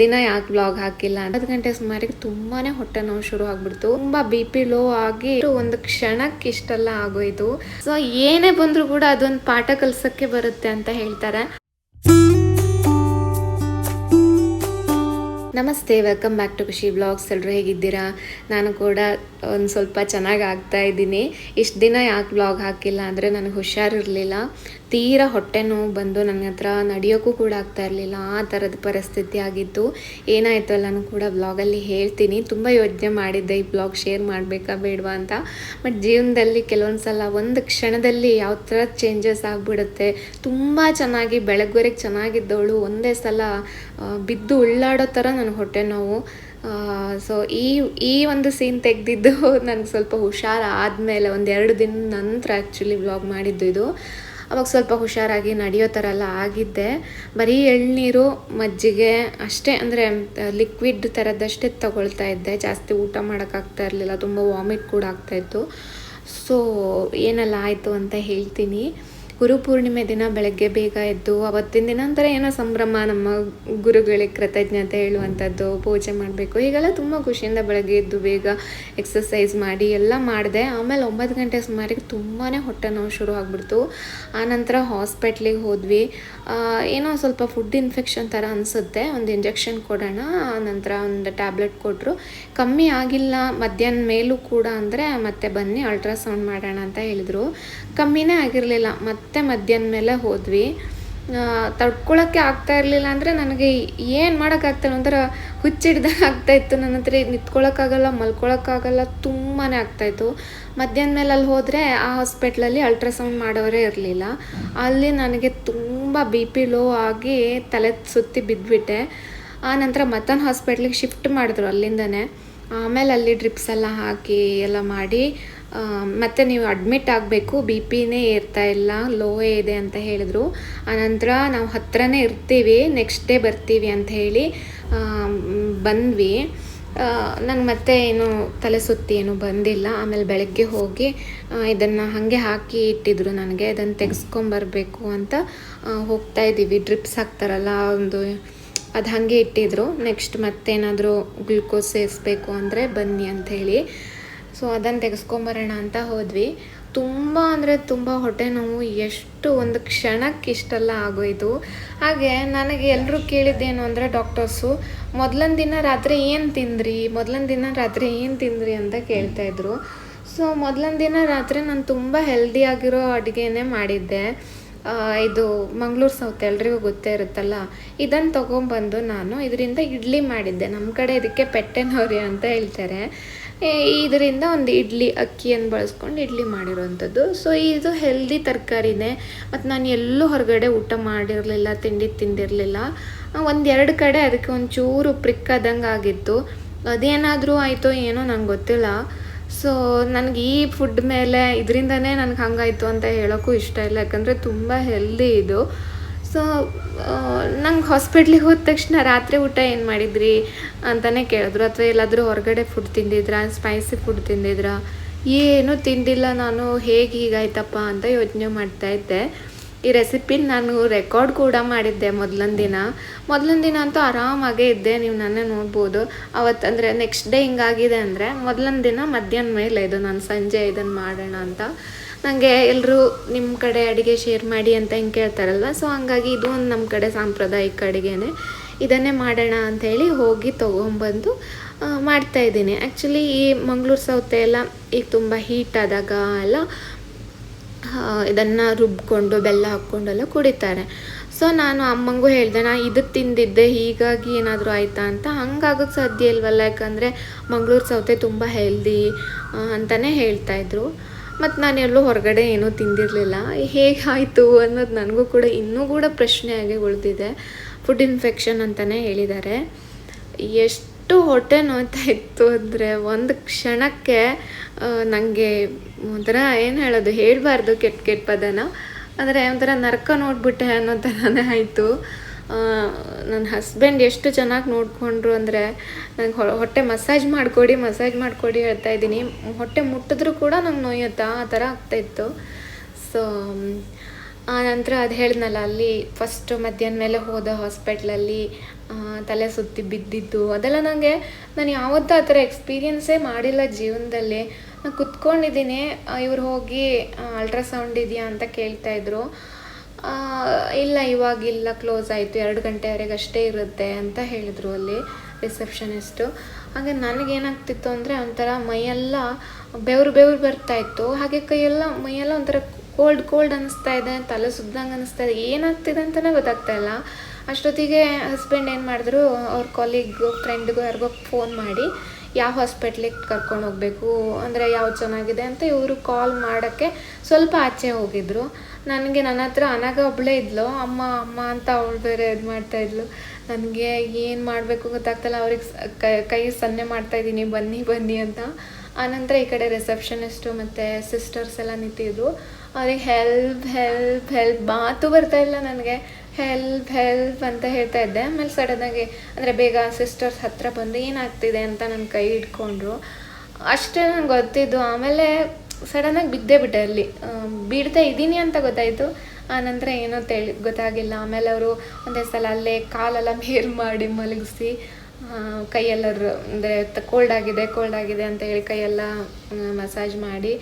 ದಿನ ಯಾಕೆ ಬ್ಲಾಗ್ ಹಾಕಿಲ್ಲ ಹತ್ತು ಗಂಟೆ ಸುಮಾರಿಗೆ ತುಂಬಾನೇ ಹೊಟ್ಟೆ ನೋವು ಶುರು ಆಗ್ಬಿಡ್ತು. ತುಂಬಾ ಬಿ ಪಿ ಲೋ ಆಗಿ ಒಂದು ಕ್ಷಣಕ್ಕೆ ಇಷ್ಟೆಲ್ಲ ಆಗೋಯ್ತು. ಸೊ ಏನೇ ಬಂದ್ರು ಕೂಡ ಅದೊಂದು ಪಾಠ ಕಲ್ಸಕ್ಕೆ ಬರುತ್ತೆ ಅಂತ ಹೇಳ್ತಾರೆ. ನಮಸ್ತೆ welcome back to Khushi blogs ಎಲ್ಲರೂ ಹೇಗಿದ್ದೀರಾ? ನಾನು ಕೂಡ ಒಂದು ಸ್ವಲ್ಪ ಚೆನ್ನಾಗಿ ಆಗ್ತಾ ಇದ್ದೀನಿ. ಇಷ್ಟು ದಿನ ಯಾಕೆ ಬ್ಲಾಗ್ ಹಾಕಿಲ್ಲ ಅಂದರೆ ನನಗೆ ಹುಷಾರಿರಲಿಲ್ಲ ತೀರಾ ಹೊಟ್ಟೆ ನೋವು ಬಂದು ನನ್ನ ಹತ್ರ ನಡೆಯೋಕ್ಕೂ ಕೂಡ ಆಗ್ತಾ ಇರಲಿಲ್ಲ. ಆ ಥರದ ಪರಿಸ್ಥಿತಿ ಆಗಿತ್ತು. ಏನಾಯಿತು ಎಲ್ಲನೂ ಕೂಡ ಬ್ಲಾಗಲ್ಲಿ ಹೇಳ್ತೀನಿ. ತುಂಬ ಯೋಚನೆ ಮಾಡಿದ್ದೆ ಈ ಬ್ಲಾಗ್ ಶೇರ್ ಮಾಡಬೇಕಾ ಬೇಡವಾ ಅಂತ. ಬಟ್ ಜೀವನದಲ್ಲಿ ಕೆಲವೊಂದು ಸಲ ಒಂದು ಕ್ಷಣದಲ್ಲಿ ಯಾವ ಥರ ಚೇಂಜಸ್ ಆಗಿಬಿಡುತ್ತೆ. ತುಂಬ ಚೆನ್ನಾಗಿ ಬೆಳಗ್ವರೆಗೆ ಚೆನ್ನಾಗಿದ್ದವಳು. ಒಂದೇ ಸಲ ಬಿದ್ದು ಉಳ್ಳಾಡೋ ಥರ ನನ್ನ ಹೊಟ್ಟೆ ನೋವು. ಸೊ ಈ ಈ ಒಂದು ಸೀನ್ ತೆಗೆದಿದ್ದು ನನಗೆ ಸ್ವಲ್ಪ ಹುಷಾರು ಆದಮೇಲೆ ಒಂದು ಎರಡು ದಿನ ನಂತರ ಆ್ಯಕ್ಚುಲಿ ವ್ಲಾಗ್ ಮಾಡಿದ್ದು ಇದು. ಅವಾಗ ಸ್ವಲ್ಪ ಹುಷಾರಾಗಿ ನಡೆಯೋ ಥರ ಎಲ್ಲ ಆಗಿದ್ದೆ. ಬರೀ ಎಳ್ನೀರು, ಮಜ್ಜಿಗೆ ಅಷ್ಟೇ, ಅಂದರೆ ಲಿಕ್ವಿಡ್ ಥರದ್ದಷ್ಟೇ ತಗೊಳ್ತಾ ಇದ್ದೆ. ಜಾಸ್ತಿ ಊಟ ಮಾಡೋಕ್ಕಾಗ್ತಾ ಇರಲಿಲ್ಲ, ತುಂಬ ವಾಮಿಟ್ ಕೂಡ ಆಗ್ತಾಯಿತ್ತು ಸೊ ಏನೆಲ್ಲ ಆಯಿತು ಅಂತ ಹೇಳ್ತೀನಿ. ಗುರುಪೂರ್ಣಿಮೆ ದಿನ ಬೆಳಗ್ಗೆ ಬೇಗ ಎದ್ದು ಅವತ್ತಿನ ದಿನ ಒಂಥರ ಏನೋ ಸಂಭ್ರಮ, ನಮ್ಮ ಗುರುಗಳಿಗೆ ಕೃತಜ್ಞತೆ ಹೇಳುವಂಥದ್ದು, ಪೂಜೆ ಮಾಡಬೇಕು. ಹೀಗೆಲ್ಲ ತುಂಬ ಖುಷಿಯಿಂದ ಬೆಳಗ್ಗೆ ಎದ್ದು ಬೇಗ ಎಕ್ಸಸೈಸ್ ಮಾಡಿ ಎಲ್ಲ ಮಾಡಿದೆ. ಆಮೇಲೆ ಒಂಬತ್ತು ಗಂಟೆ ಸುಮಾರಿಗೆ ತುಂಬಾ ಹೊಟ್ಟೆ ನೋವು ಶುರು ಆಗಿಬಿಡ್ತು. ಆನಂತರ ಹಾಸ್ಪಿಟ್ಲಿಗೆ ಹೋದ್ವಿ. ಏನೋ ಸ್ವಲ್ಪ ಫುಡ್ ಇನ್ಫೆಕ್ಷನ್ ಥರ ಅನಿಸುತ್ತೆ. ಒಂದು ಇಂಜೆಕ್ಷನ್ ಕೊಡೋಣ. ನಂತರ ಒಂದು ಟ್ಯಾಬ್ಲೆಟ್ ಕೊಟ್ಟರು ಕಮ್ಮಿ ಆಗಿಲ್ಲ. ಮಧ್ಯಾಹ್ನ ಮೇಲೂ ಕೂಡ ಅಂದರೆ ಮತ್ತೆ ಬನ್ನಿ ಅಲ್ಟ್ರಾಸೌಂಡ್ ಮಾಡೋಣ ಅಂತ ಹೇಳಿದರು. ಕಮ್ಮಿನೇ ಆಗಿರಲಿಲ್ಲ. ಮತ್ತೆ ಮಧ್ಯಾಹ್ನ ಮೇಲೆ ಹೋದ್ವಿ. ತಡ್ಕೊಳಕ್ಕೆ ಆಗ್ತಾ ಇರಲಿಲ್ಲ ಅಂದರೆ ನನಗೆ ಏನು ಮಾಡೋಕ್ಕಾಗ್ತಾಯಿಲ್ಲ ಒಂಥರ ಹುಚ್ಚಿಡ್ದಂಗೆ ಆಗ್ತಾಯಿತ್ತು ನನ್ನ ಹತ್ರ ನಿಂತ್ಕೊಳ್ಳೋಕ್ಕಾಗಲ್ಲ ಮಲ್ಕೊಳ್ಳೋಕ್ಕಾಗಲ್ಲ ತುಂಬಾ ಆಗ್ತಾಯಿತ್ತು ಮಧ್ಯಾಹ್ನ ಮೇಲೆ ಅಲ್ಲಿ ಹೋದರೆ ಆ ಹಾಸ್ಪಿಟ್ಲಲ್ಲಿ ಅಲ್ಟ್ರಾಸೌಂಡ್ ಮಾಡೋರೇ ಇರಲಿಲ್ಲ. ಅಲ್ಲಿ ನನಗೆ ತುಂಬ ಬಿ ಪಿ ಲೋ ಆಗಿ ತಲೆ ಸುತ್ತಿ ಬಿದ್ದುಬಿಟ್ಟೆ ಆ ನಂತರ ಮತ್ತೊಂದು ಹಾಸ್ಪಿಟ್ಲಿಗೆ ಶಿಫ್ಟ್ ಮಾಡಿದ್ರು ಅಲ್ಲಿಂದನೇ. ಆಮೇಲೆ ಅಲ್ಲಿ ಡ್ರಿಪ್ಸ್ ಎಲ್ಲ ಹಾಕಿ ಎಲ್ಲ ಮಾಡಿ ಮತ್ತೆ ನೀವು ಅಡ್ಮಿಟ್ ಆಗಬೇಕು ಬಿ ಪಿನೇ ಏರ್ತಾ ಇಲ್ಲ ಲೋವೇ ಇದೆ ಅಂತ ಹೇಳಿದ್ರು. ಆನಂತರ ನಾವು ಹತ್ರನೇ ಇರ್ತೀವಿ ನೆಕ್ಸ್ಟ್ ಡೇ ಬರ್ತೀವಿ ಅಂತ ಹೇಳಿ ಬಂದ್ವಿ. ನಂಗೆ ಮತ್ತೆ ಏನು ತಲೆ ಸುತ್ತಿ ಏನು ಬಂದಿಲ್ಲ. ಆಮೇಲೆ ಬೆಳಗ್ಗೆ ಹೋಗಿ ಇದನ್ನು ಹಾಗೆ ಹಾಕಿ ಇಟ್ಟಿದ್ರು ನನಗೆ. ಇದನ್ನು ತೆಗೆಸ್ಕೊಂಬರ್ಬೇಕು ಅಂತ ಹೋಗ್ತಾ ಇದ್ದೀವಿ. ಡ್ರಿಪ್ಸ್ ಹಾಕ್ತಾರಲ್ಲ ಒಂದು, ಅದು ಹಾಗೆ ಇಟ್ಟಿದ್ರು. ನೆಕ್ಸ್ಟ್ ಮತ್ತೇನಾದರೂ ಗ್ಲುಕೋಸ್ ಸೇರಿಸ್ಬೇಕು ಅಂದರೆ ಬನ್ನಿ ಅಂಥೇಳಿ ಸೊ ಅದನ್ನು ತೆಗೆಸ್ಕೊಂಬರೋಣ ಅಂತ ಹೋದ್ವಿ. ತುಂಬ ಅಂದರೆ ತುಂಬ ಹೊಟ್ಟೆ ನೋವು, ಎಷ್ಟು ಒಂದು ಕ್ಷಣಕ್ಕೆ ಇಷ್ಟೆಲ್ಲ ಆಗೋಯ್ತು. ಹಾಗೆ ನನಗೆ ಎಲ್ಲರೂ ಕೇಳಿದ್ದೇನು ಅಂದರೆ ಡಾಕ್ಟರ್ಸು, ಮೊದಲನ ದಿನ ರಾತ್ರಿ ಏನು ತಿಂದ್ರಿ, ಮೊದಲನ ದಿನ ರಾತ್ರಿ ಏನು ತಿಂದ್ರಿ ಅಂತ ಕೇಳ್ತಾಯಿದ್ರು ಸೊ ಮೊದಲನ ದಿನ ರಾತ್ರಿ ನಾನು ತುಂಬ ಹೆಲ್ದಿ ಆಗಿರೋ ಅಡುಗೆನೇ ಮಾಡಿದ್ದೆ. ಇದು ಮಂಗಳೂರು ಸೌತೆ ಎಲ್ರಿಗೂ ಗೊತ್ತೇ ಇರುತ್ತಲ್ಲ ಇದನ್ನು ತೊಗೊಂಬಂದು ನಾನು ಇದರಿಂದ ಇಡ್ಲಿ ಮಾಡಿದ್ದೆ. ನಮ್ಮ ಕಡೆ ಇದಕ್ಕೆ ಪೆಟ್ಟೆನವ್ರಿ ಅಂತ ಹೇಳ್ತಾರೆ. ಇದರಿಂದ ಒಂದು ಇಡ್ಲಿ, ಅಕ್ಕಿಯನ್ನು ಬಳಸ್ಕೊಂಡು ಇಡ್ಲಿ ಮಾಡಿರೋವಂಥದ್ದು ಸೊ ಇದು ಹೆಲ್ದಿ ತರಕಾರಿನೇ. ಮತ್ತು ನಾನು ಎಲ್ಲೂ ಹೊರಗಡೆ ಊಟ ಮಾಡಿರಲಿಲ್ಲ, ತಿಂಡಿ ತಿಂದಿರಲಿಲ್ಲ. ಒಂದೆರಡು ಕಡೆ ಅದಕ್ಕೆ ಒಂಚೂರು ಪ್ರಿಕ್ಕದಂಗೆ ಆಗಿತ್ತು. ಅದೇನಾದರೂ ಆಯಿತೋ ಏನೋ ನಂಗೆ ಗೊತ್ತಿಲ್ಲ. ಸೊ ನನಗೆ ಈ ಫುಡ್ ಮೇಲೆ ಇದರಿಂದನೇ ನನಗೆ ಹಂಗಾಯಿತು ಅಂತ ಹೇಳೋಕ್ಕೂ ಇಷ್ಟ ಇಲ್ಲ. ಯಾಕಂದರೆ ತುಂಬ ಹೆಲ್ದಿ ಇದು. ಸೊ ನಂಗೆ ಹಾಸ್ಪಿಟ್ಲಿಗೆ ಹೋದ ತಕ್ಷಣ ರಾತ್ರಿ ಊಟ ಏನು ಮಾಡಿದ್ರಿ ಅಂತಲೇ ಕೇಳಿದ್ರು. ಅಥವಾ ಎಲ್ಲಾದರೂ ಹೊರಗಡೆ ಫುಡ್ ತಿಂದಿದ್ರಾ ಸ್ಪೈಸಿ ಫುಡ್ ತಿಂದಿದ್ರಾ? ಏನೂ ತಿಂದಿಲ್ಲ ನಾನು, ಹೇಗೆ ಹೀಗಾಯ್ತಪ್ಪ ಅಂತ ಯೋಚನೆ ಮಾಡ್ತಾ ಇದ್ದೆ. ಈ ರೆಸಿಪಿನ ನಾನು ರೆಕಾರ್ಡ್ ಕೂಡ ಮಾಡಿದ್ದೆ ಮೊದಲನೇ ದಿನ. ಮೊದಲನೇ ದಿನ ಅಂತೂ ಆರಾಮಾಗೇ ಇದ್ದೆ, ನೀವು ನನ್ನ ನೋಡ್ಬೋದು. ಅವತ್ತು ಅಂದರೆ ನೆಕ್ಸ್ಟ್ ಡೇ ಹಿಂಗಾಗಿದೆ ಅಂದರೆ ಮೊದಲೊಂದು ದಿನ ಮಧ್ಯಾಹ್ನ ಮೇಲೆ ಇದು ನಾನು ಸಂಜೆ ಇದನ್ನು ಮಾಡೋಣ ಅಂತ. ನನಗೆ ಎಲ್ಲರೂ ನಿಮ್ಮ ಕಡೆ ಅಡುಗೆ ಶೇರ್ ಮಾಡಿ ಅಂತ ಹಿಂಗೆ ಕೇಳ್ತಾರಲ್ವ? ಸೊ ಹಂಗಾಗಿ ಇದು ಒಂದು ನಮ್ಮ ಕಡೆ ಸಾಂಪ್ರದಾಯಿಕ ಅಡುಗೆನೇ. ಇದನ್ನೇ ಮಾಡೋಣ ಅಂಥೇಳಿ ಹೋಗಿ ತೊಗೊಂಬಂದು ಮಾಡ್ತಾಯಿದ್ದೀನಿ ಆ್ಯಕ್ಚುಲಿ ಈ ಮಂಗಳೂರು ಸೌತೆ ಎಲ್ಲ ಈಗ ತುಂಬ ಹೀಟ್ ಆದಾಗ ಎಲ್ಲ ಇದನ್ನು ರುಬ್ಕೊಂಡು, ಬೆಲ್ಲ ಹಾಕ್ಕೊಂಡೆಲ್ಲ ಕುಡಿತಾರೆ. ಸೊ ನಾನು ಅಮ್ಮಂಗೂ ಹೇಳಿದೆ, ನಾ ಇದು ತಿಂದಿದ್ದೆ, ಹೀಗಾಗಿ ಏನಾದರೂ ಆಯಿತಾ ಅಂತ. ಹಂಗಾಗೋಕ್ಕೆ ಸಾಧ್ಯ ಇಲ್ವಲ್ಲ, ಯಾಕಂದರೆ ಮಂಗಳೂರು ಸೌತೆ ತುಂಬ ಹೆಲ್ದಿ ಅಂತಲೇ ಹೇಳ್ತಾಯಿದ್ರು ಮತ್ತು ನಾನು ಎಲ್ಲೂ ಹೊರಗಡೆ ಏನೂ ತಿಂದಿರಲಿಲ್ಲ. ಹೇಗೆ ಆಯಿತು ಅನ್ನೋದು ನನಗೂ ಕೂಡ ಇನ್ನೂ ಕೂಡ ಪ್ರಶ್ನೆ ಆಗಿ ಉಳಿದಿದೆ. ಫುಡ್ ಇನ್ಫೆಕ್ಷನ್ ಅಂತಲೇ ಹೇಳಿದ್ದಾರೆ. ಎಷ್ಟು ಹೊಟ್ಟೆ ನೋಯ್ತಾ ಇತ್ತು ಅಂದರೆ ಒಂದು ಕ್ಷಣಕ್ಕೆ ನನಗೆ ಒಂಥರ ಏನು ಹೇಳೋದು, ಹೇಳಬಾರ್ದು ಕೆಟ್ಟ ಕೆಟ್ಟ ಪದನ. ಆದರೆ ಒಂಥರ ನರಕ ನೋಡ್ಬಿಟ್ಟೆ ಅನ್ನೋ ಥರನೇ ಆಯಿತು. ನನ್ನ ಹಸ್ಬೆಂಡ್ ಎಷ್ಟು ಚೆನ್ನಾಗಿ ನೋಡಿಕೊಂಡ್ರು ಅಂದರೆ ನಂಗೆ ಹೊಟ್ಟೆ ಮಸಾಜ್ ಮಾಡಿಕೊಡಿ ಮಸಾಜ್ ಮಾಡಿಕೊಡಿ ಹೇಳ್ತಾ ಇದ್ದೀನಿ. ಹೊಟ್ಟೆ ಮುಟ್ಟಿದ್ರೂ ಕೂಡ ನಂಗೆ ನೋಯುತ್ತಾ ಆ ಥರ ಆಗ್ತಾಯಿತ್ತು ಸೊ ಆ ನಂತರ ಅದು ಹೇಳಿದ್ನಲ್ಲ, ಅಲ್ಲಿ ಫಸ್ಟ್ ಮಧ್ಯಾಹ್ನ ಮೇಲೆ ಹೋದ ಹಾಸ್ಪಿಟ್ಲಲ್ಲಿ ತಲೆ ಸುತ್ತಿ ಬಿದ್ದಿದ್ದು, ಅದೆಲ್ಲ ನನಗೆ ನಾನು ಯಾವತ್ತೂ ಆ ಥರ ಎಕ್ಸ್ಪೀರಿಯನ್ಸೇ ಮಾಡಿಲ್ಲ ಜೀವನದಲ್ಲಿ. ನಾನು ಕುತ್ಕೊಂಡಿದ್ದೀನಿ ಇವ್ರು ಹೋಗಿ ಅಲ್ಟ್ರಾಸೌಂಡ್ ಇದೆಯಾ ಅಂತ ಕೇಳ್ತಾ ಇದ್ರು. ಇಲ್ಲ ಇವಾಗಿಲ್ಲ ಕ್ಲೋಸ್ ಆಯಿತು, ಎರಡು ಗಂಟೆವರೆಗೆ ಅಷ್ಟೇ ಇರುತ್ತೆ ಅಂತ ಹೇಳಿದರು ಅಲ್ಲಿ ರಿಸೆಪ್ಷನಿಸ್ಟು ಹಾಗೆ ನನಗೇನಾಗ್ತಿತ್ತು ಅಂದರೆ ಒಂಥರ ಮೈಯೆಲ್ಲ ಬೆವರು ಬೆವರು ಬರ್ತಾ ಇತ್ತು. ಹಾಗೆ ಕೈಯೆಲ್ಲ ಮೈಯೆಲ್ಲ ಒಂಥರ ಕೋಲ್ಡ್ ಕೋಲ್ಡ್ ಅನಿಸ್ತಾ ಇದೆ, ತಲೆ ಸುದ್ದಂಗೆ ಅನ್ನಿಸ್ತಾ ಇದೆ, ಏನಾಗ್ತಿದೆ ಅಂತಲೇ ಗೊತ್ತಾಗ್ತಾ ಇಲ್ಲ. ಅಷ್ಟೊತ್ತಿಗೆ ಹಸ್ಬೆಂಡ್ ಏನು ಮಾಡಿದ್ರು, ಅವ್ರ ಕಾಲಿಗೂ ಫ್ರೆಂಡ್ಗೂ ಯಾರಿಗೋ ಫೋನ್ ಮಾಡಿ, ಯಾವ ಹಾಸ್ಪಿಟ್ಲಿಗೆ ಕರ್ಕೊಂಡು ಹೋಗಬೇಕು, ಅಂದರೆ ಯಾವ್ದು ಚೆನ್ನಾಗಿದೆ ಅಂತ ಇವರು ಕಾಲ್ ಮಾಡೋಕ್ಕೆ ಸ್ವಲ್ಪ ಆಚೆ ಹೋಗಿದ್ರು. ನನಗೆ ನನ್ನ ಹತ್ರ ಅನಾಗ ಒಬ್ಬಳೇ ಇದ್ಲು, ಅಮ್ಮ ಅಮ್ಮ ಅಂತ ಅವಳು ಬೇರೆ ಇದು ಮಾಡ್ತಾ ಇದ್ಲು. ನನಗೆ ಏನು ಮಾಡಬೇಕು ಗೊತ್ತಾಗ್ತಲ್ಲ, ಅವ್ರಿಗೆ ಕೈ ಸನ್ನೆ ಮಾಡ್ತಾಯಿದ್ದೀನಿ ಬನ್ನಿ ಬನ್ನಿ ಅಂತ. ಆನಂತರ ಈ ಕಡೆ ರಿಸೆಪ್ಷನಿಸ್ಟು ಮತ್ತು ಸಿಸ್ಟರ್ಸ್ ಎಲ್ಲ ನಿಂತಿದ್ರು. ಅವ್ರಿಗೆ ಹೆಲ್ಪ್ ಹೆಲ್ಪ್ ಹೆಲ್ಪ್ ಮಾತು ಬರ್ತಾ ಇಲ್ಲ ನನಗೆ. ಹೆಲ್ಪ್ ಹೆಲ್ಪ್ ಅಂತ ಹೇಳ್ತಾ ಇದ್ದೆ. ಆಮೇಲೆ ಸಡನ್ನಾಗಿ ಅಂದರೆ ಬೇಗ ಸಿಸ್ಟರ್ಸ್ ಹತ್ರ ಬಂದು ಏನಾಗ್ತಿದೆ ಅಂತ ನನ್ನ ಕೈ ಹಿಡ್ಕೊಂಡ್ರು. ಅಷ್ಟೇ ನಂಗೆ ಗೊತ್ತಿದ್ದು. ಆಮೇಲೆ ಸಡನ್ನಾಗಿ ಬಿದ್ದೇ ಬಿಟ್ಟೆ ಅಲ್ಲಿ. ಬೀಳ್ತಾ ಇದ್ದೀನಿ ಅಂತ ಗೊತ್ತಾಯಿತು. ಆನಂತರ ಏನೋ ತಿಳಿ ಗೊತ್ತಾಗಿಲ್ಲ. ಆಮೇಲೆ ಅವರು ಒಂದೇ ಸಲ ಅಲ್ಲೇ ಕಾಲೆಲ್ಲ ಮೇಲ್ ಮಾಡಿ ಮಲಗಿಸಿ. ಕೈಯೆಲ್ಲ ಅಂದರೆ ಕೋಲ್ಡ್ ಆಗಿದೆ ಕೋಲ್ಡ್ ಆಗಿದೆ ಅಂತ ಹೇಳಿ ಕೈಯೆಲ್ಲ ಮಸಾಜ್ ಮಾಡಿ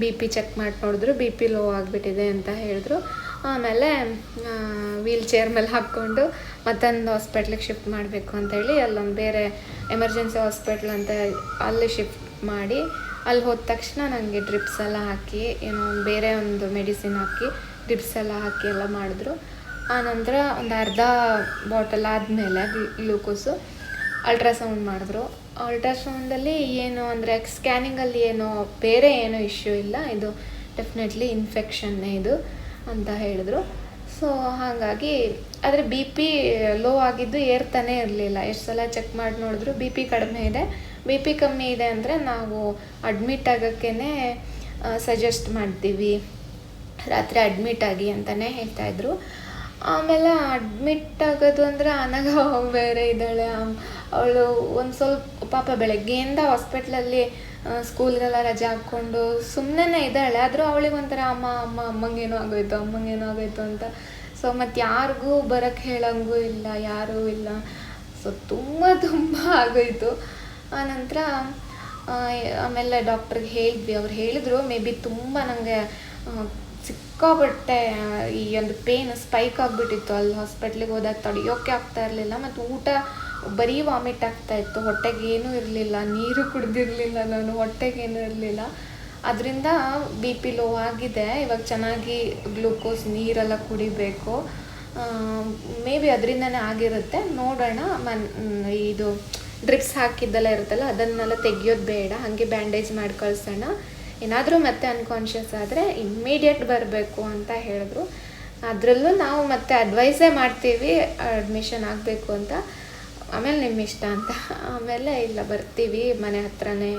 ಬಿ ಪಿ ಚೆಕ್ ಮಾಡಿ ನೋಡಿದ್ರು ಬಿ ಪಿ ಲೋ ಆಗಿಬಿಟ್ಟಿದೆ ಅಂತ ಹೇಳಿದ್ರು. ಆಮೇಲೆ ವೀಲ್ ಚೇರ್ ಮೇಲೆ ಹಾಕ್ಕೊಂಡು ಮತ್ತೊಂದು ಹಾಸ್ಪಿಟ್ಲಿಗೆ ಶಿಫ್ಟ್ ಮಾಡಬೇಕು ಅಂತೇಳಿ ಅಲ್ಲೊಂದು ಬೇರೆ ಎಮರ್ಜೆನ್ಸಿ ಹಾಸ್ಪಿಟ್ಲ್ ಅಂತ ಅಲ್ಲಿ ಶಿಫ್ಟ್ ಮಾಡಿ, ಅಲ್ಲಿ ಹೋದ ತಕ್ಷಣ ನನಗೆ ಡ್ರಿಪ್ಸ್ ಎಲ್ಲ ಹಾಕಿ, ಏನೋ ಬೇರೆ ಒಂದು ಮೆಡಿಸಿನ್ ಹಾಕಿ ಡ್ರಿಪ್ಸ್ ಎಲ್ಲ ಹಾಕಿ ಎಲ್ಲ ಮಾಡಿದ್ರು. ಆನಂತರ ಒಂದು ಅರ್ಧ ಬಾಟಲ್ ಆದಮೇಲೆ ಗ್ಲೂಕೋಸು ಅಲ್ಟ್ರಾಸೌಂಡ್ ಮಾಡಿದ್ರು. ಅಲ್ಟ್ರಾಸೌಂಡಲ್ಲಿ ಏನು ಅಂದರೆ ಸ್ಕ್ಯಾನಿಂಗಲ್ಲಿ ಏನೋ ಬೇರೆ ಏನೋ ಇಶ್ಯೂ ಇಲ್ಲ, ಇದು ಡೆಫಿನೆಟ್ಲಿ ಇನ್ಫೆಕ್ಷನ್ನೇ ಇದು ಅಂತ ಹೇಳಿದ್ರು. ಸೊ, ಹಾಗಾಗಿ ಆದರೆ ಬಿ ಪಿ ಲೋ ಆಗಿದ್ದು ಏರ್ತಾನೆ ಇರಲಿಲ್ಲ. ಎಷ್ಟು ಸಲ ಚೆಕ್ ಮಾಡಿ ನೋಡಿದ್ರು ಬಿ ಪಿ ಕಡಿಮೆ ಇದೆ. ಬಿ ಪಿ ಕಮ್ಮಿ ಇದೆ ಅಂದರೆ ನಾವು ಅಡ್ಮಿಟ್ ಆಗೋಕ್ಕೇ ಸಜೆಸ್ಟ್ ಮಾಡ್ತೀವಿ. ರಾತ್ರಿ ಅಡ್ಮಿಟ್ ಆಗಿ ಅಂತಲೇ ಹೇಳ್ತಾಯಿದ್ರು ಆಮೇಲೆ ಅಡ್ಮಿಟ್ ಆಗೋದು ಅಂದರೆ ಅನಗ ಬೇರೆ ಇದ್ದಾಳೆ. ಅವಳು ಒಂದು ಸ್ವಲ್ಪ ಪಾಪ ಬೆಳಗ್ಗೆಯಿಂದ ಹಾಸ್ಪಿಟ್ಲಲ್ಲಿ ಸ್ಕೂಲ್ಗೆಲ್ಲ ರಜೆ ಹಾಕ್ಕೊಂಡು ಸುಮ್ಮನೆ ಇದ್ದಾಳೆ. ಆದರೂ ಅವಳಿಗೆ ಒಂಥರ, ಅಮ್ಮ ಅಮ್ಮ, ಅಮ್ಮಂಗೇನೋ ಆಗೋಯ್ತು ಅಮ್ಮಂಗೇನೋ ಆಗೋಯ್ತು ಅಂತ. ಸೊ ಮತ್ತು ಯಾರಿಗೂ ಬರೋಕ್ಕೆ ಹೇಳಂಗೂ ಇಲ್ಲ, ಯಾರೂ ಇಲ್ಲ. ಸೊ ತುಂಬ ತುಂಬ ಆಗೋಯ್ತು. ಆನಂತರ ಆಮೇಲೆ ಡಾಕ್ಟ್ರಿಗೆ ಹೇಳಿದ್ವಿ. ಅವ್ರು ಹೇಳಿದ್ರು, ಮೇ ಬಿ ತುಂಬ ನನಗೆ ಸಿಕ್ಕಾಬಟ್ಟೆ ಈ ಒಂದು ಪೇನ್ ಸ್ಪೈಕ್ ಆಗಿಬಿಟ್ಟಿತ್ತು. ಅಲ್ಲಿ ಹಾಸ್ಪಿಟ್ಲಿಗೆ ಹೋದಾಗ ತಡೆಯೋಕ್ಕೆ ಆಗ್ತಾ ಇರಲಿಲ್ಲ. ಮತ್ತು ಊಟ ಬರೀ ವಾಮಿಟ್ ಆಗ್ತಾ ಇತ್ತು, ಹೊಟ್ಟೆಗೆ ಏನೂ ಇರಲಿಲ್ಲ, ನೀರು ಕುಡ್ದಿರಲಿಲ್ಲ, ನಾನು ಹೊಟ್ಟೆಗೇನು ಇರಲಿಲ್ಲ. ಅದರಿಂದ ಬಿ ಪಿ ಲೋ ಆಗಿದೆ, ಇವಾಗ ಚೆನ್ನಾಗಿ ಗ್ಲೂಕೋಸ್ ನೀರೆಲ್ಲ ಕುಡಿಬೇಕು. ಮೇ ಬಿ ಅದರಿಂದನೇ ಆಗಿರುತ್ತೆ, ನೋಡೋಣ. ಮನ್, ಇದು ಡ್ರಿಪ್ಸ್ ಹಾಕಿದ್ದೆಲ್ಲ ಇರುತ್ತಲ್ಲ, ಅದನ್ನೆಲ್ಲ ತೆಗಿಯೋದು ಬೇಡ, ಹಾಗೆ ಬ್ಯಾಂಡೇಜ್ ಮಾಡಿ ಕಳಿಸೋಣ. ಏನಾದರೂ ಮತ್ತೆ ಅನ್ಕಾನ್ಷಿಯಸ್ ಆದರೆ ಇಮ್ಮಿಡಿಯೇಟ್ ಬರಬೇಕು ಅಂತ ಹೇಳಿದ್ರು. ಅದರಲ್ಲೂ ನಾವು ಮತ್ತೆ ಅಡ್ವೈಸೇ ಮಾಡ್ತೀವಿ ಅಡ್ಮಿಷನ್ ಆಗಬೇಕು ಅಂತ. ಆಮೇಲೆ ನಿಮ್ಮ ಇಷ್ಟ ಅಂತ. ಆಮೇಲೆ ಇಲ್ಲ, ಬರ್ತೀವಿ ಮನೆ ಹತ್ರನೇ.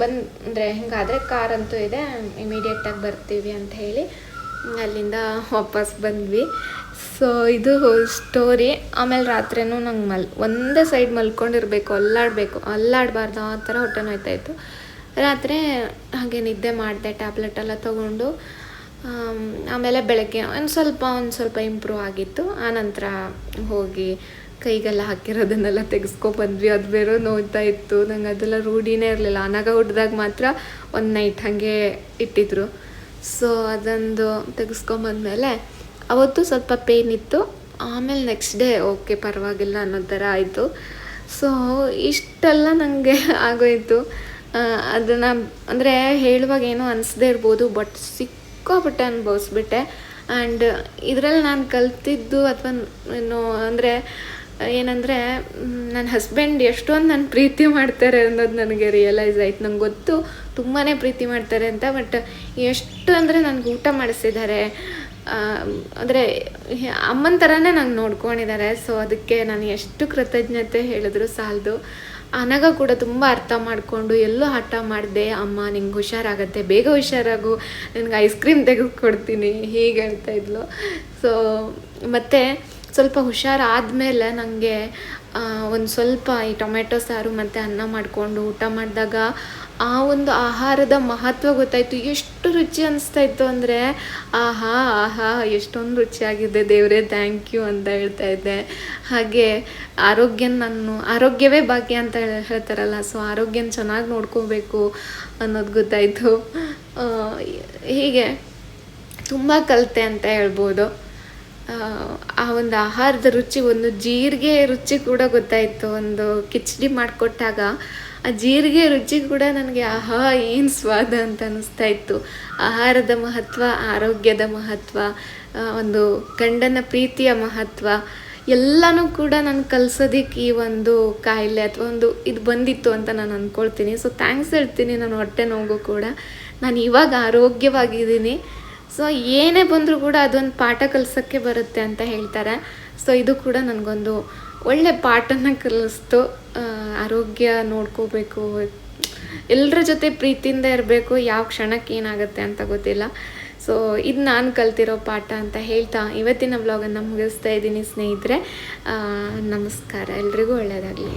ಬಂದರೆ ಹಿಂಗಾದರೆ ಕಾರ್ ಅಂತೂ ಇದೆ ಇಮಿಡಿಯೇಟಾಗಿ ಬರ್ತೀವಿ ಅಂತ ಹೇಳಿ ಅಲ್ಲಿಂದ ವಾಪಸ್ ಬಂದ್ವಿ. ಸೊ ಇದು ಸ್ಟೋರಿ ಆಮೇಲೆ ರಾತ್ರಿನೂ ನಂಗೆ ಮಲ್, ಒಂದೇ ಸೈಡ್ ಮಲ್ಕೊಂಡಿರ್ಬೇಕು, ಅಲ್ಲಾಡಬೇಕು. ಅಲ್ಲಾಡಬಾರ್ದು, ಆ ಥರ ಹೊಟ್ಟೆ ನೋಯ್ತಾಯಿತ್ತು ರಾತ್ರಿ ಹಾಗೆ ನಿದ್ದೆ ಮಾಡಿದೆ ಟ್ಯಾಬ್ಲೆಟ್ ಎಲ್ಲ ತೊಗೊಂಡು ಆಮೇಲೆ ಬೆಳಗ್ಗೆ ಒಂದು ಸ್ವಲ್ಪ ಒಂದು ಸ್ವಲ್ಪ ಇಂಪ್ರೂವ್ ಆಗಿತ್ತು. ಆನಂತರ ಹೋಗಿ ಕೈಗೆಲ್ಲ ಹಾಕಿರೋದನ್ನೆಲ್ಲ ತೆಗೆಸ್ಕೊಬಂದ್ವಿ ಅದು ಬೇರೆ ನೋಡ್ತಾ ಇತ್ತು. ನಂಗೆ ಅದೆಲ್ಲ ರೂಢಿನೇ ಇರಲಿಲ್ಲ. ಅನಾಗ ಹುಟ್ಟಿದಾಗ ಮಾತ್ರ ಒಂದು ನೈಟ್ ಹಾಗೆ ಇಟ್ಟಿದ್ರು. ಸೊ ಅದೊಂದು ತೆಗೆಸ್ಕೊಂಬಂದ್ಮೇಲೆ ಅವತ್ತು ಸ್ವಲ್ಪ ಪೇನ್ ಇತ್ತು. ಆಮೇಲೆ ನೆಕ್ಸ್ಟ್ ಡೇ ಓಕೆ ಪರವಾಗಿಲ್ಲ ಅನ್ನೋ ಥರ ಆಯಿತು. ಸೊ ಇಷ್ಟೆಲ್ಲ ನನಗೆ ಆಗೋಯಿತು. ಅದನ್ನು ಅಂದರೆ ಹೇಳುವಾಗ ಏನೋ ಅನಿಸದೇ ಇರ್ಬೋದು ಬಟ್ ಸಿಕ್ಕಾಪಟ್ಟೆ ಅನುಭವಿಸ್ಬಿಟ್ಟೆ. ಆ್ಯಂಡ್ ಇದರಲ್ಲಿ ನಾನು ಕಲ್ತಿದ್ದು ಅಥವಾ ಏನು ಅಂದರೆ ಏನಂದರೆ ನನ್ನ ಹಸ್ಬೆಂಡ್ ಎಷ್ಟೊಂದು ನನ್ನ ಪ್ರೀತಿ ಮಾಡ್ತಾರೆ ಅನ್ನೋದು ನನಗೆ ರಿಯಲೈಸ್ ಆಯ್ತು. ನಂಗೆ ಗೊತ್ತು ತುಂಬಾ ಪ್ರೀತಿ ಮಾಡ್ತಾರೆ ಅಂತ ಬಟ್ ಎಷ್ಟು ಅಂದರೆ ನನಗೆ ಊಟ ಮಾಡಿಸಿದ್ದಾರೆ ಅಂದರೆ ಅಮ್ಮನ ಥರನೇ ನಂಗೆ ನೋಡ್ಕೊಂಡಿದ್ದಾರೆ ಸೊ ಅದಕ್ಕೆ ನಾನು ಎಷ್ಟು ಕೃತಜ್ಞತೆ ಹೇಳಿದ್ರು ಸಾಲದು. ಅನಗ ಕೂಡ ತುಂಬ ಅರ್ಥ ಮಾಡಿಕೊಂಡು ಎಲ್ಲೋ ಹಠ ಮಾಡಿದೆ, ಅಮ್ಮ, ನಿಂಗೆ ಹುಷಾರಾಗತ್ತೆ, ಬೇಗ ಹುಷಾರಾಗು, ನಿನಗೆ ಐಸ್ ಕ್ರೀಮ್ ತೆಗೆದುಕೊಡ್ತೀನಿ ಹೀಗೆ ಹೇಳ್ತಾ ಇದ್ಲು. ಸೊ ಮತ್ತು ಸ್ವಲ್ಪ ಹುಷಾರಾದಮೇಲೆ ನನಗೆ ಒಂದು ಸ್ವಲ್ಪ ಈ ಟೊಮೆಟೊ ಸಾರು ಮತ್ತು ಅನ್ನ ಮಾಡಿಕೊಂಡು ಊಟ ಮಾಡಿದಾಗ ಆ ಒಂದು ಆಹಾರದ ಮಹತ್ವ ಗೊತ್ತಾಯಿತು. ಎಷ್ಟು ರುಚಿ ಅನಿಸ್ತಾ ಇತ್ತು ಅಂದರೆ, ಆಹಾ ಆಹಾ, ಎಷ್ಟೊಂದು ರುಚಿಯಾಗಿದೆ ದೇವರೇ ಥ್ಯಾಂಕ್ ಯು ಅಂತ ಹೇಳ್ತಾ ಇದ್ದೆ. ಹಾಗೆ ಆರೋಗ್ಯ ನಾನು, ಆರೋಗ್ಯವೇ ಭಾಗ್ಯ ಅಂತ ಹೇಳ್- ಹೇಳ್ತಾರಲ್ಲ ಸೊ ಆರೋಗ್ಯನ ಚೆನ್ನಾಗಿ ನೋಡ್ಕೋಬೇಕು ಅನ್ನೋದು ಗೊತ್ತಾಯಿತು. ಹೀಗೆ ತುಂಬ ಕಲಿತೆ ಅಂತ ಹೇಳ್ಬೋದು. ಆ, ಒಂದು ಆಹಾರದ ರುಚಿ ಒಂದು ಜೀರಿಗೆ ರುಚಿ ಕೂಡ ಗೊತ್ತಾಯಿತು. ಒಂದು ಕಿಚಡಿ ಮಾಡಿಕೊಟ್ಟಾಗ ಆ ಜೀರಿಗೆ ರುಚಿ ಕೂಡ ನನಗೆ ಆಹಾ ಏನು ಸ್ವಾದ ಅಂತ ಅನ್ನಿಸ್ತಾ ಇತ್ತು ಆಹಾರದ ಮಹತ್ವ ಆರೋಗ್ಯದ ಮಹತ್ವ ಒಂದು ಗಂಡನ ಪ್ರೀತಿಯ ಮಹತ್ವ ಎಲ್ಲನೂ ಕೂಡ ನಾನು ಕಲಿಸೋದಕ್ಕೆ ಈ ಒಂದು ಕಾಯಿಲೆ ಅಥವಾ ಒಂದು ಇದು ಬಂದಿತ್ತು ಅಂತ ನಾನು ಅಂದ್ಕೊಳ್ತೀನಿ ಸೊ ಥ್ಯಾಂಕ್ಸ್ ಹೇಳ್ತೀನಿ. ನಾನು ಹೊಟ್ಟೆ ನೋವು ಕೂಡ. ನಾನು ಇವಾಗ ಆರೋಗ್ಯವಾಗಿದ್ದೀನಿ. ಸೊ ಏನೇ ಬಂದರೂ ಕೂಡ ಅದೊಂದು ಪಾಠ ಕಲಿಸೋಕ್ಕೆ ಬರುತ್ತೆ ಅಂತ ಹೇಳ್ತಾರೆ. ಸೊ ಇದು ಕೂಡ ನನಗೊಂದು ಒಳ್ಳೆ ಪಾಠನ ಕಲಿಸ್ತು. ಆರೋಗ್ಯ ನೋಡ್ಕೋಬೇಕು. ಎಲ್ಲರ ಜೊತೆ ಪ್ರೀತಿಯಿಂದ ಇರಬೇಕು. ಯಾವ ಕ್ಷಣಕ್ಕೆ ಏನಾಗುತ್ತೆ ಅಂತ ಗೊತ್ತಿಲ್ಲ. ಸೊ ಇದು ನಾನು ಕಲ್ತಿರೋ ಪಾಠ ಅಂತ ಹೇಳ್ತಾ ಇವತ್ತಿನ ವ್ಲಾಗನ್ನು ಮುಗಿಸ್ತಾ ಇದ್ದೀನಿ ಸ್ನೇಹಿತರೆ. ನಮಸ್ಕಾರ. ಎಲ್ರಿಗೂ ಒಳ್ಳೆಯದಾಗಲಿ